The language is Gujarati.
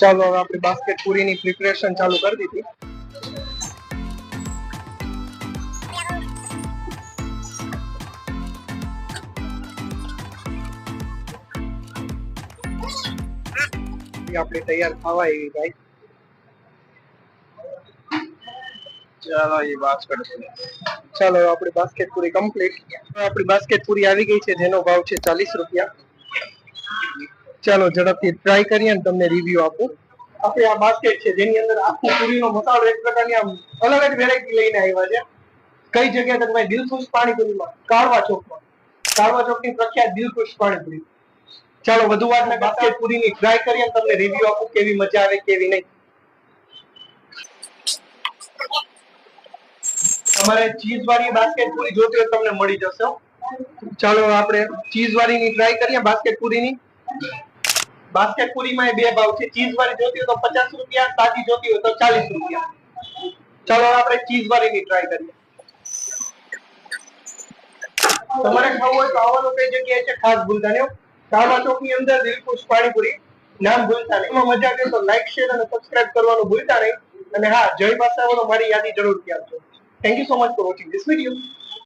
ચાલો હવે આપણે બાસ્કેટ પૂરીની પ્રિપરેશન ચાલુ કરી દીધી. એ આપણે તૈયાર થવા એવી ભાઈ. ચાલો એ બાસ્કેટ ચાલો હવે આપણી બાસ્કેટ પૂરી કમ્પ્લીટ આપણી બાસ્કેટ પૂરી આવી ગઈ છે, જેનો ભાવ છે ચાલીસ રૂપિયા. ચાલો ઝડપથી ટ્રાય કરીએ અને તમને રિવ્યુ આપું. આપણે આ બાસ્કેટ છે, જેની અંદર આખું પૂરીનો મસાલો એક પ્રકારની આમ અલગ જ વેરાયટી લઈને આવ્યા છે. કઈ જગ્યાએ તમે દિલખુશ પાણીપુરીમાં, કાળવા ચોકમાં. કાળવા ચોકની પ્રખ્યાત દિલખુશ પાણીપુરી. ચાલો વધુ વાત ના બાસ્કેટ પૂરીની ટ્રાય કરીએ તમને રિવ્યુ આપું કેવી મજા આવે, કેવી નહીં. તમારે ચીઝ વાળી બાસ્કેટ પૂરી જોતી હોય તમને મળી જશે ચાલો આપણે ચીઝ વાળીની ટ્રાય કરીએ બાસ્કેટ પૂરીની. બાસ્કેટ પૂરીમાં બે ભાવ છે. ચીઝ વાળી જોતી હોય તો પચાસ રૂપિયા, તાજી જોતી હોય તો ચાલીસ રૂપિયા. ચાલો આપણે ચીઝ વાળીની ટ્રાય કરીએ. તમારે ખાવું હોય તો આવવાનું કઈ જગ્યાએ છે, ખાસ ભૂલતા નહીં કાળા ચોકની અંદર દિલખુશ પાણીપુરી. નામ ભૂલતા નહીં. એમાં મજા આવે તો લાઈક શેર અને સબસ્ક્રાઇબ કરવાનું ભૂલતા નહીં. અને હા, જય માતા મારી યાદી જરૂરથી આપજો. Thank you so much for watching this video